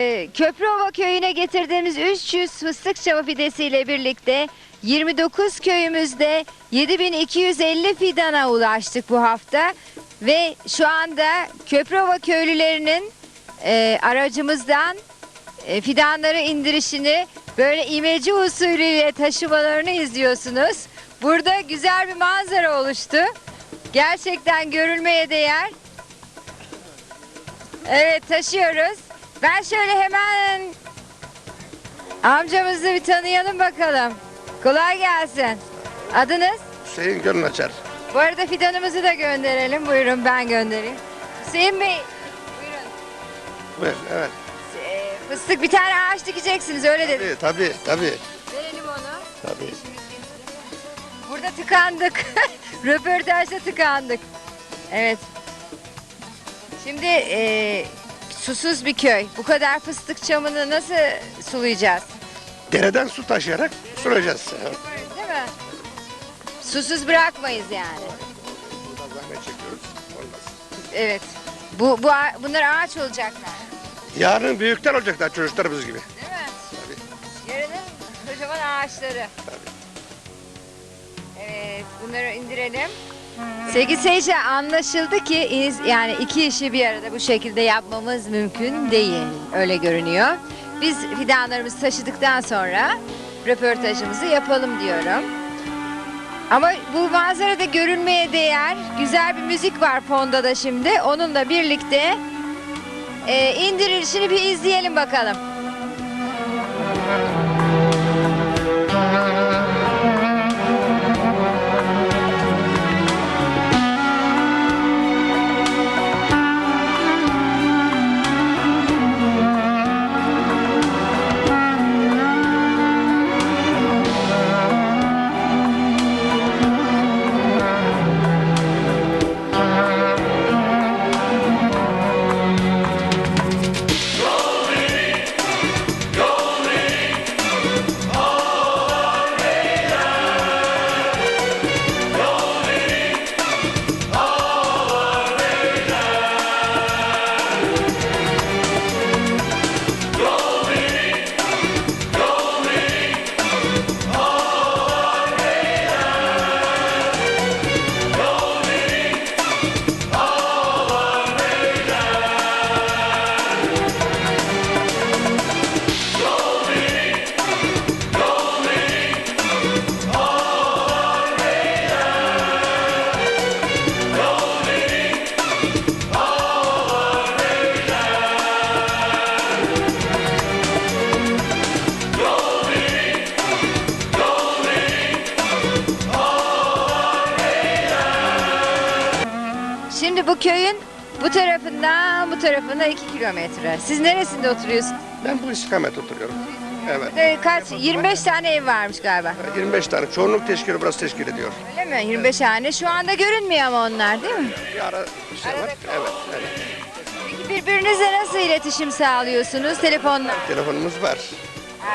Ee, Köprüova köyüne getirdiğimiz 300 fıstık çamı fidesiyle birlikte 29 köyümüzde 7250 fidana ulaştık bu hafta ve şu anda Köprüova köylülerinin e, aracımızdan e, fidanları indirişini böyle imece usulüyle taşımalarını izliyorsunuz. Burada güzel bir manzara oluştu. Gerçekten görülmeye değer. Evet taşıyoruz. Ben şöyle hemen amcamızı bir tanıyalım bakalım. Kolay gelsin. Adınız? Hüseyin Gönül Açar. Bu arada fidanımızı da gönderelim. Buyurun ben göndereyim. Hüseyin Bey. Buyurun. Buyur, evet. Ee, Fıstık bir tane ağaç dikeceksiniz öyle dedim. Tabii, tabii, tabii. Verelim onu. tabii. Burada tıkandık. Röportajda tıkandık. Evet. Şimdi e, susuz bir köy. Bu kadar fıstık çamını nasıl sulayacağız? Dereden su taşıyarak sulayacağız. Değil mi? Susuz bırakmayız yani. Buradan zahmet çekiyoruz. Olmaz. Evet. Bu, bu ağa- bunlar ağaç olacaklar. Yarın büyükler olacaklar çocuklarımız gibi. Değil mi? Tabii. Yarının kocaman ağaçları. Evet, bunları indirelim. Sevgili seyirciler anlaşıldı ki iz- yani iki işi bir arada bu şekilde yapmamız mümkün değil. Öyle görünüyor. Biz fidanlarımızı taşıdıktan sonra röportajımızı yapalım diyorum. Ama bu manzarada görünmeye değer güzel bir müzik var fonda da şimdi. Onunla birlikte e, indirilişini bir izleyelim bakalım. Şimdi bu köyün bu tarafından bu tarafına 2 kilometre. Siz neresinde oturuyorsunuz? Ben bu istikamet oturuyorum. Evet. Burada kaç? 25 tane ev varmış galiba. 25 tane çoğunluk teşkili burası teşkil ediyor. Öyle mi? 25 tane. Şu anda görünmüyor ama onlar değil mi? Bir ara şey var. Evet, evet. Peki birbirinizle nasıl iletişim sağlıyorsunuz? Telefonla. Telefonumuz var.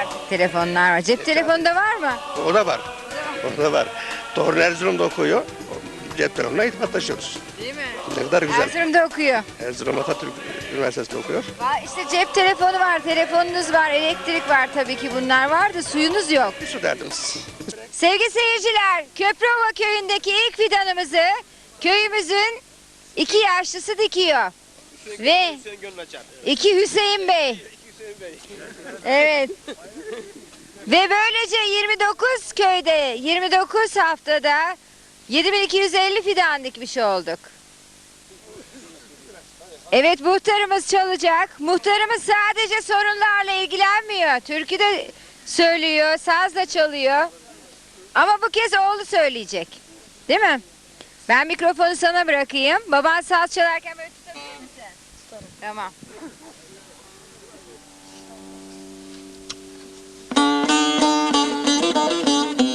Artık telefonlar var. Cep telefonu da var mı? O da var. O da var. Torun Erzurum'da okuyor. Cep telefonuna irtibatlaşıyoruz. Değil mi? Ne kadar güzel. Erzurum'da okuyor. Erzurum Atatürk Üniversitesi'nde okuyor. Va- İşte cep telefonu var, telefonunuz var, elektrik var tabii ki bunlar var da suyunuz yok. Bir su derdimiz. Sevgili seyirciler, Köprüova köyündeki ilk fidanımızı köyümüzün iki yaşlısı dikiyor. Ve iki Hüseyin Bey. Evet. Ve böylece 29 köyde, 29 haftada 7250 fidan dikmiş olduk. Evet muhtarımız çalacak. Muhtarımız sadece sorunlarla ilgilenmiyor. Türkü de söylüyor, saz da çalıyor. Ama bu kez oğlu söyleyecek. Değil mi? Ben mikrofonu sana bırakayım. Baban saz çalarken böyle tutabilir misin? Tutarım. Tamam. Emirim suya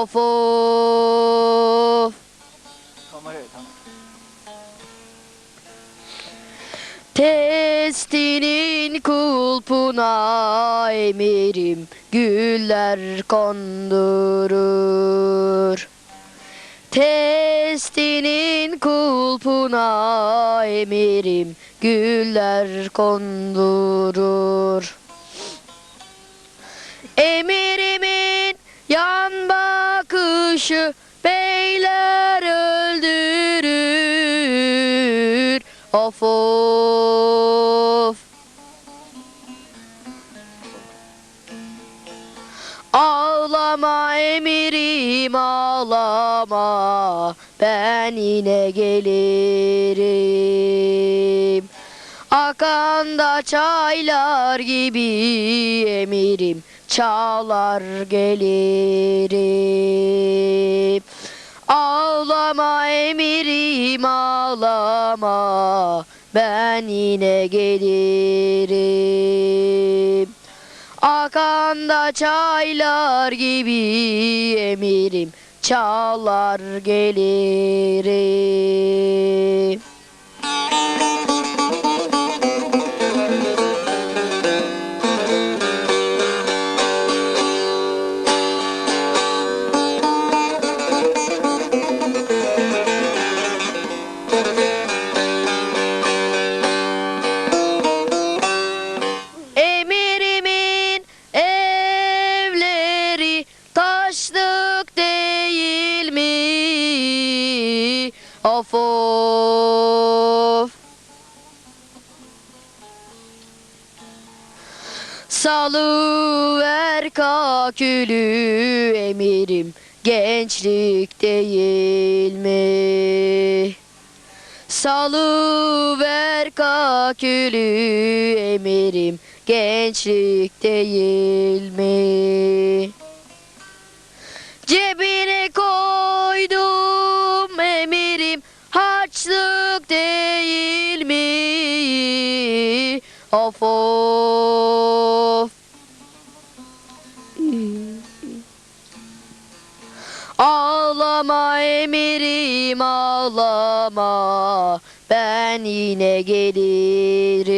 Of of. Testinin kulpuna emirim güller kondurur. Testinin kulpuna emirim güller kondurur. Emirimin bakışı beyler öldürür. Of of. Ağlama emirim ağlama ben yine gelirim. Akan da çaylar gibi emirim çağlar gelirim. Ağlama emirim ağlama ben yine gelirim. Akan da çaylar gibi emirim çağlar gelirim. Of of. Salıver kakülü emirim gençlik değil mi? Salıver kakülü emirim gençlik değil mi? Cebine Of of. Ağlama emirim ağlama ben yine gelirim.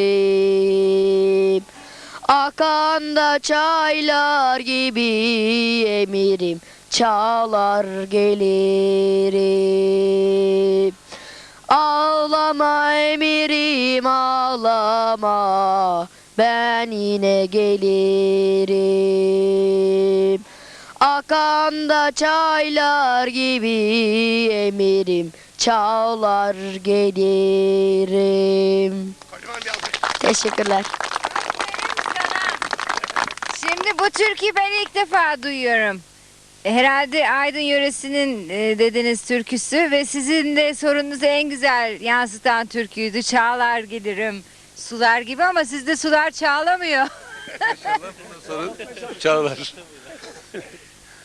Akan da çaylar gibi emirim çağlar gelirim. Ağlama emirim ağlama ben yine gelirim. Akan da çaylar gibi emirim çağlar gelirim. Teşekkürler. Şimdi bu türküyü ben ilk defa duyuyorum. Herhalde Aydın yöresinin e, dediniz türküsü ve sizin de sorunuzu en güzel yansıtan türküydü. Çağlar gelirim sular gibi ama sizde sular çağlamıyor. Çağlar.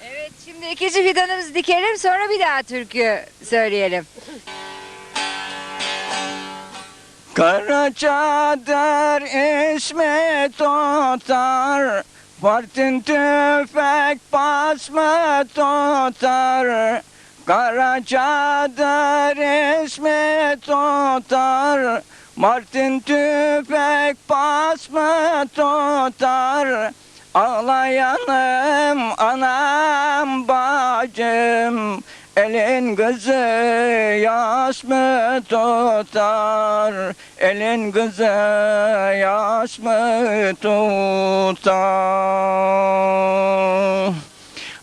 evet şimdi ikinci fidanımızı dikelim sonra bir daha türkü söyleyelim. Kara çadır İsmet tutar Partin tüfek basma tutar Kara çadır İsmet tutar. Martin tüfek basma tutar Ağlayanım anam bacım Elin kızı yaş mı tutar? Elin kızı yaş mı tutar?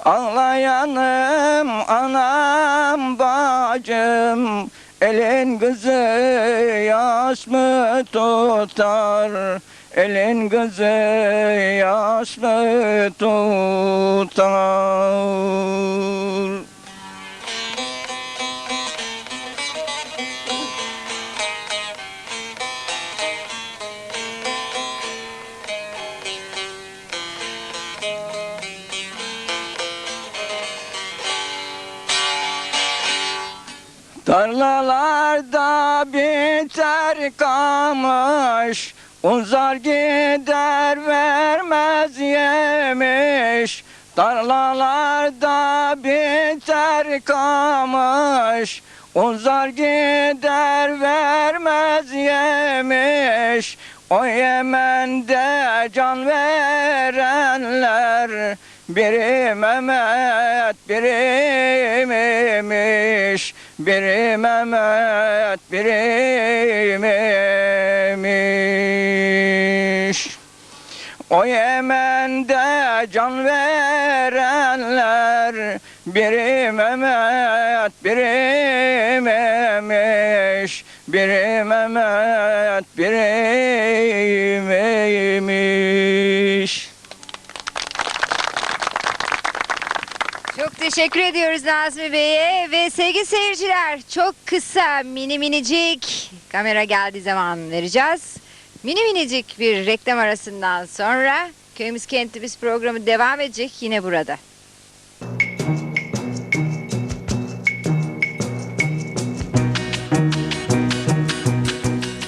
Ağlayanım anam bacım Elin kızı yaş mı tutar? Elin kızı yaş mı tutar? Biter kamış Uzar gider vermez yemiş. Tarlalarda biter kamış Uzar gider vermez yemiş. O Yemen'de can verenler Biri Mehmet biri Memiş Biri Mehmet biri Memiş o Yemen'de can verenler Biri Mehmet, biri Memiş Biri Mehmet, biri Memiş Çok teşekkür ediyoruz Nazmi Bey'e ve sevgili seyirciler çok kısa mini minicik kamera geldiği zaman vereceğiz. Mini minicik bir reklam arasından sonra Köyümüz Kentimiz programı devam edecek yine burada.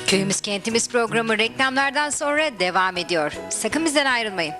Köyümüz Kentimiz programı reklamlardan sonra devam ediyor. Sakın bizden ayrılmayın.